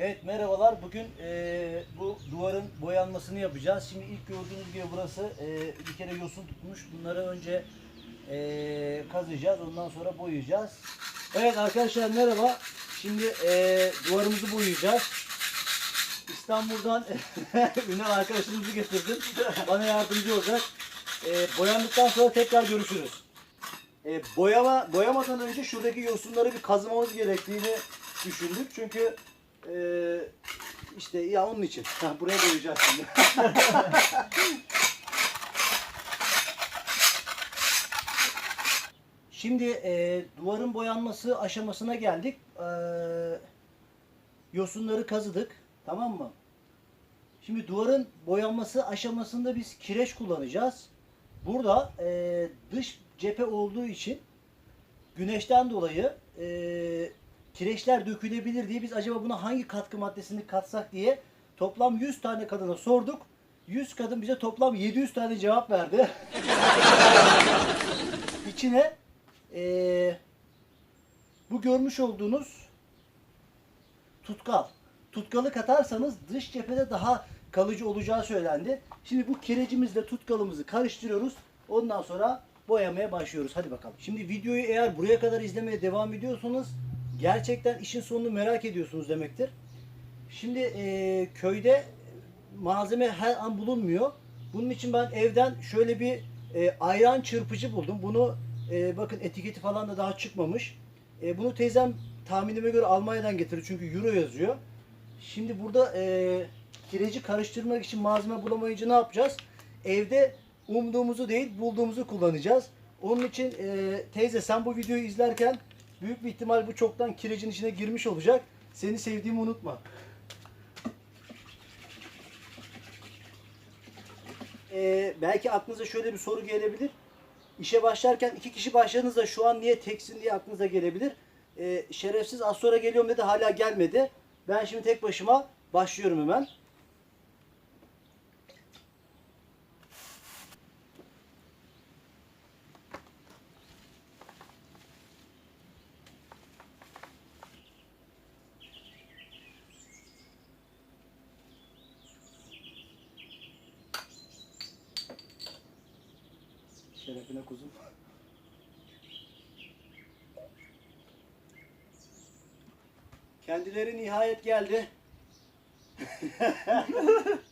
Evet merhabalar. Bugün eee, bu duvarın boyanmasını yapacağız. Şimdi ilk gördüğünüz gibi burası eee, bir kere yosun tutmuş. Bunları önce eee, kazıyacağız. Ondan sonra boyayacağız. Evet arkadaşlar merhaba. Şimdi eee, duvarımızı boyayacağız. İstanbul'dan Ünal arkadaşımızı getirdim. Bana yardımcı olacak. Eee, boyandıktan sonra tekrar görüşürüz. E, boyama boyamadan önce şuradaki yosunları bir kazımamız gerektiğini düşündük. Çünkü e, işte ya onun için. Ha, buraya boyayacağız şimdi. şimdi e, duvarın boyanması aşamasına geldik. E, yosunları kazıdık. Tamam mı? Şimdi duvarın boyanması aşamasında biz kireç kullanacağız. Burada e, dış cephe olduğu için güneşten dolayı e, kireçler dökülebilir diye biz acaba buna hangi katkı maddesini katsak diye toplam 100 tane kadına sorduk. 100 kadın bize toplam 700 tane cevap verdi. İçine e, bu görmüş olduğunuz tutkal. Tutkalı katarsanız dış cephede daha kalıcı olacağı söylendi. Şimdi bu kirecimizle tutkalımızı karıştırıyoruz. Ondan sonra boyamaya başlıyoruz. Hadi bakalım. Şimdi videoyu eğer buraya kadar izlemeye devam ediyorsanız gerçekten işin sonunu merak ediyorsunuz demektir. Şimdi e, köyde malzeme her an bulunmuyor. Bunun için ben evden şöyle bir e, ayran çırpıcı buldum. Bunu e, bakın etiketi falan da daha çıkmamış. E, bunu teyzem tahminime göre Almanya'dan getirdi çünkü euro yazıyor. Şimdi burada e, kireci karıştırmak için malzeme bulamayınca ne yapacağız? Evde umduğumuzu değil bulduğumuzu kullanacağız. Onun için e, teyze sen bu videoyu izlerken büyük bir ihtimal bu çoktan kirecin içine girmiş olacak. Seni sevdiğimi unutma. E, belki aklınıza şöyle bir soru gelebilir. İşe başlarken iki kişi başladığınızda şu an niye teksin diye aklınıza gelebilir. E, şerefsiz az sonra geliyorum dedi hala gelmedi. Ben şimdi tek başıma başlıyorum hemen. Şerefine kuzum. Kendileri nihayet geldi.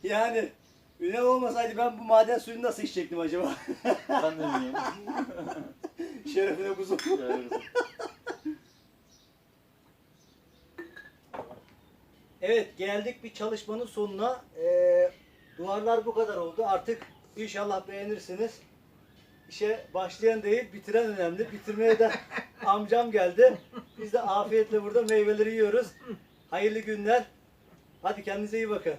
yani Ünal olmasaydı ben bu maden suyunu nasıl içecektim acaba? Ben de bilmiyorum. Şerefine kuzum. Evet geldik bir çalışmanın sonuna. Ee, duvarlar bu kadar oldu. Artık inşallah beğenirsiniz. İşe başlayan değil bitiren önemli. Bitirmeye de amcam geldi. Biz de afiyetle burada meyveleri yiyoruz. Hayırlı günler. Hadi kendinize iyi bakın.